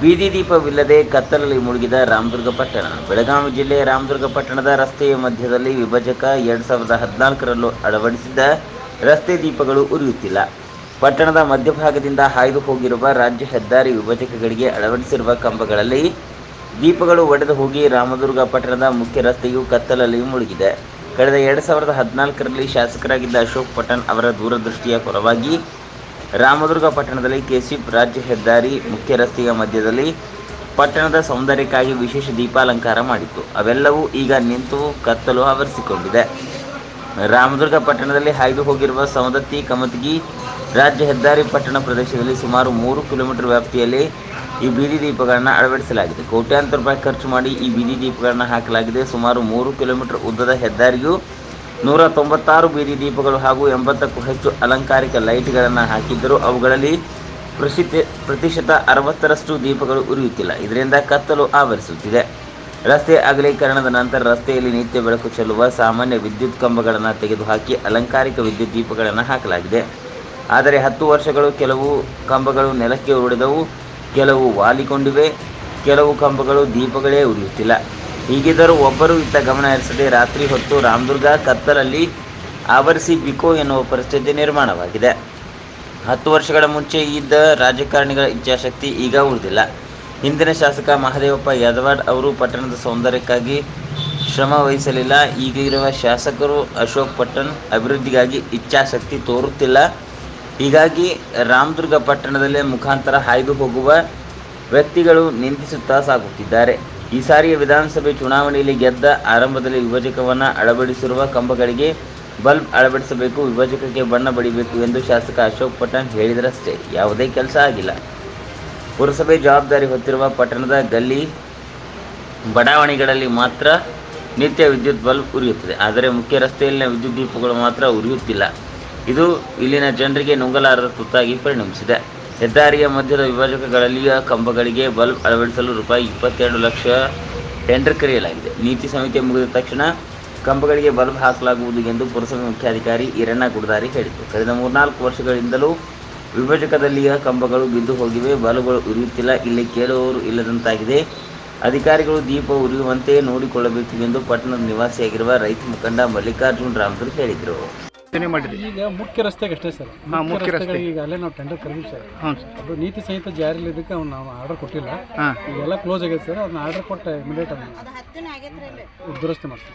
ಬೀದಿ ದೀಪವಿಲ್ಲದೆ ಕತ್ತಲಲ್ಲಿ ಮುಳುಗಿದ ರಾಮದುರ್ಗ ಪಟ್ಟಣ. ಬೆಳಗಾವಿ ಜಿಲ್ಲೆಯ ರಾಮದುರ್ಗ ಪಟ್ಟಣದ ರಸ್ತೆಯ ಮಧ್ಯದಲ್ಲಿ ವಿಭಜಕ ಎರಡು ಸಾವಿರದ ಹದಿನಾಲ್ಕರಲ್ಲೂ ಅಳವಡಿಸಿದ್ದ ರಸ್ತೆ ದೀಪಗಳು ಉರಿಯುತ್ತಿಲ್ಲ. ಪಟ್ಟಣದ ಮಧ್ಯಭಾಗದಿಂದ ಹಾಯ್ದು ಹೋಗಿರುವ ರಾಜ್ಯ ಹೆದ್ದಾರಿ ವಿಭಜಕಗಳಿಗೆ ಅಳವಡಿಸಿರುವ ಕಂಬಗಳಲ್ಲಿ ದೀಪಗಳು ಒಡೆದು ಹೋಗಿ ರಾಮದುರ್ಗ ಪಟ್ಟಣದ ಮುಖ್ಯ ರಸ್ತೆಯು ಕತ್ತಲಲ್ಲಿ ಮುಳುಗಿದೆ. ಕಳೆದ ಎರಡು ಸಾವಿರದ ಹದಿನಾಲ್ಕರಲ್ಲಿ ಶಾಸಕರಾಗಿದ್ದ ಅಶೋಕ್ ಪಟನ್ ಅವರ ದೂರದೃಷ್ಟಿಯ ಫಲವಾಗಿ ರಾಮದುರ್ಗ ಪಟ್ಟಣದಲ್ಲಿ ಕೆಸಿಪ್ ರಾಜ್ಯ ಹೆದ್ದಾರಿ ಮುಖ್ಯ ರಸ್ತೆಯ ಮಧ್ಯದಲ್ಲಿ ಪಟ್ಟಣದ ಸೌಂದರ್ಯಕ್ಕಾಗಿ ವಿಶೇಷ ದೀಪಾಲಂಕಾರ ಮಾಡಿತ್ತು. ಅವೆಲ್ಲವೂ ಈಗ ನಿಂತು ಕತ್ತಲು ಆವರಿಸಿಕೊಂಡಿದೆ. ರಾಮದುರ್ಗ ಪಟ್ಟಣದಲ್ಲಿ ಹಾಯ್ದು ಹೋಗಿರುವ ಸವದತ್ತಿ ಕಮತಗಿ ರಾಜ್ಯ ಹೆದ್ದಾರಿ ಪಟ್ಟಣ ಪ್ರದೇಶದಲ್ಲಿ ಸುಮಾರು ಮೂರು ಕಿಲೋಮೀಟರ್ ವ್ಯಾಪ್ತಿಯಲ್ಲಿ ಈ ಬೀದಿ ದೀಪಗಳನ್ನು ಅಳವಡಿಸಲಾಗಿದೆ. ಕೋಟ್ಯಾಂತರ ರೂಪಾಯಿ ಖರ್ಚು ಮಾಡಿ ಈ ಬೀದಿ ದೀಪಗಳನ್ನು ಹಾಕಲಾಗಿದೆ. ಸುಮಾರು ಮೂರು ಕಿಲೋಮೀಟರ್ ಉದ್ದದ ಹೆದ್ದಾರಿಯು ನೂರ ತೊಂಬತ್ತಾರು ಬೀದಿ ದೀಪಗಳು ಹಾಗೂ ಎಂಬತ್ತಕ್ಕೂ ಹೆಚ್ಚು ಅಲಂಕಾರಿಕ ಲೈಟ್ಗಳನ್ನು ಹಾಕಿದ್ದರೂ ಅವುಗಳಲ್ಲಿ ಪ್ರಸಿದ್ಧ ಪ್ರತಿಶತ ಅರವತ್ತರಷ್ಟು ದೀಪಗಳು ಉರಿಯುತ್ತಿಲ್ಲ. ಇದರಿಂದ ಕತ್ತಲು ಆವರಿಸುತ್ತಿದೆ. ರಸ್ತೆ ಅಗಲೀಕರಣದ ನಂತರ ರಸ್ತೆಯಲ್ಲಿ ನಿತ್ಯ ಬೆಳಕು ಚೆಲ್ಲುವ ಸಾಮಾನ್ಯ ವಿದ್ಯುತ್ ಕಂಬಗಳನ್ನು ತೆಗೆದುಹಾಕಿ ಅಲಂಕಾರಿಕ ವಿದ್ಯುತ್ ದೀಪಗಳನ್ನು ಹಾಕಲಾಗಿದೆ. ಆದರೆ ಹತ್ತು ವರ್ಷಗಳು ಕೆಲವು ಕಂಬಗಳು ನೆಲಕ್ಕೆ ಉರುಳಿದವು ಕೆಲವು ವಾಲಿಕೊಂಡಿವೆ, ಕೆಲವು ಕಂಬಗಳು ದೀಪಗಳೇ ಉರಿಯುತ್ತಿಲ್ಲ. ಹೀಗಿದ್ದರೂ ಒಬ್ಬರು ಇತ್ತ ಗಮನ ಹರಿಸದೆ ರಾತ್ರಿ ಹೊತ್ತು ರಾಮದುರ್ಗ ಕತ್ತಲಲ್ಲಿ ಆವರಿಸಿ ಬಿಕೋ ಎನ್ನುವ ಪರಿಸ್ಥಿತಿ ನಿರ್ಮಾಣವಾಗಿದೆ. ಹತ್ತು ವರ್ಷಗಳ ಮುಂಚೆ ಇದ್ದ ರಾಜಕಾರಣಿಗಳ ಇಚ್ಛಾಶಕ್ತಿ ಈಗ ಉಳಿದಿಲ್ಲ. ಹಿಂದಿನ ಶಾಸಕ ಮಹದೇವಪ್ಪ ಯಾದವಾಡ್ ಅವರು ಪಟ್ಟಣದ ಸೌಂದರ್ಯಕ್ಕಾಗಿ ಶ್ರಮ ವಹಿಸಲಿಲ್ಲ. ಈಗ ಇರುವ ಶಾಸಕರು ಅಶೋಕ್ ಪಟ್ಟಣ್ ಅಭಿವೃದ್ಧಿಗಾಗಿ ಇಚ್ಛಾಶಕ್ತಿ ತೋರುತ್ತಿಲ್ಲ. ಹೀಗಾಗಿ ರಾಮದುರ್ಗ ಪಟ್ಟಣದಲ್ಲೇ ಮುಖಾಂತರ ಹಾಯ್ದು ಹೋಗುವ ವ್ಯಕ್ತಿಗಳು ನಿಂದಿಸುತ್ತಾ ಸಾಗುತ್ತಿದ್ದಾರೆ. ಈ ಸಾರಿಯ ವಿಧಾನಸಭೆ ಚುನಾವಣೆಯಲ್ಲಿ ಗೆದ್ದ ಆರಂಭದಲ್ಲಿ ವಿಭಜಕವನ್ನು ಅಳವಡಿಸಿರುವ ಕಂಬಗಳಿಗೆ ಬಲ್ಬ್ ಅಳವಡಿಸಬೇಕು, ವಿಭಜಕಕ್ಕೆ ಬಣ್ಣ ಬಡಿಬೇಕು ಎಂದು ಶಾಸಕ ಅಶೋಕ್ ಪಟ್ಟಣ್ ಹೇಳಿದರಷ್ಟೇ. ಯಾವುದೇ ಕೆಲಸ ಆಗಿಲ್ಲ. ಪುರಸಭೆ ಜವಾಬ್ದಾರಿ ಹೊತ್ತಿರುವ ಪಟ್ಟಣದ ಗಲ್ಲಿ ಬಡಾವಣೆಗಳಲ್ಲಿ ಮಾತ್ರ ನಿತ್ಯ ವಿದ್ಯುತ್ ಬಲ್ಬ್ ಉರಿಯುತ್ತದೆ. ಆದರೆ ಮುಖ್ಯ ರಸ್ತೆಯಲ್ಲಿನ ವಿದ್ಯುತ್ ದೀಪಗಳು ಮಾತ್ರ ಉರಿಯುತ್ತಿಲ್ಲ. ಇದು ಇಲ್ಲಿನ ಜನರಿಗೆ ನುಂಗಲಾರದ ತುತ್ತಾಗಿ ಪರಿಣಮಿಸಿದೆ. ಹೆದ್ದಾರಿಯ ಮಧ್ಯದ ವಿಭಜಕಗಳಲ್ಲಿಯ ಕಂಬಗಳಿಗೆ ಬಲ್ಬ್ ಅಳವಡಿಸಲು ರೂಪಾಯಿ ಇಪ್ಪತ್ತೆರಡು ಲಕ್ಷ ಟೆಂಡರ್ ಕರೆಯಲಾಗಿದೆ. ನೀತಿ ಸಮಿತಿ ಮುಗಿದ ತಕ್ಷಣ ಕಂಬಗಳಿಗೆ ಬಲ್ಬ್ ಹಾಕಲಾಗುವುದು ಎಂದು ಪುರಸಭೆ ಮುಖ್ಯಾಧಿಕಾರಿ ಈರಣ್ಣ ಗುಡದಾರಿ ಹೇಳಿದರು. ಕಳೆದ ಮೂರ್ನಾಲ್ಕು ವರ್ಷಗಳಿಂದಲೂ ವಿಭಜಕದಲ್ಲಿಯ ಕಂಬಗಳು ಬಿದ್ದು ಹೋಗಿವೆ. ಬಲ್ಬ್ಗಳು ಉರಿಯುತ್ತಿಲ್ಲ. ಇಲ್ಲಿ ಕೇಳುವವರು ಇಲ್ಲದಂತಾಗಿದೆ. ಅಧಿಕಾರಿಗಳು ದೀಪ ಉರಿಯುವಂತೆ ನೋಡಿಕೊಳ್ಳಬೇಕು ಎಂದು ಪಟ್ಟಣದ ನಿವಾಸಿಯಾಗಿರುವ ರೈತ ಮುಖಂಡ ಮಲ್ಲಿಕಾರ್ಜುನ್ ರಾಮದುರ್ ಹೇಳಿದರು. ಯೋಚನೆ ಮಾಡಿರಿ ಈಗ ಮುಖ್ಯ ರಸ್ತೆಗೆ ಅಷ್ಟೇ ಸರ್. ಹಾ, ಮುಖ್ಯ ರಸ್ತೆ. ಈಗ ಅಲ್ಲೇ ನಾವು ಟೆಂಡರ್ ಕರೆದಿವಿ ಸರ್. ಹ್ಞೂ ಸರ್. ಅದು ನೀತಿ ಸಂಹಿತೆ ಜಾರಿಲಿ ಇದಕ್ಕೆ ಅವ್ನು ನಾವು ಆರ್ಡರ್ ಕೊಟ್ಟಿಲ್ಲ. ಹಾಂ. ಈಗೆಲ್ಲ ಕ್ಲೋಸ್ ಆಗೈತೆ ಸರ್. ಅದನ್ನ ಆರ್ಡರ್ ಕೊಟ್ಟ ಇಮಿಡಿಯೇಟ್ ಅದನ್ನ ದುರಸ್ತಿ ಮಾಡ್ತೀವಿ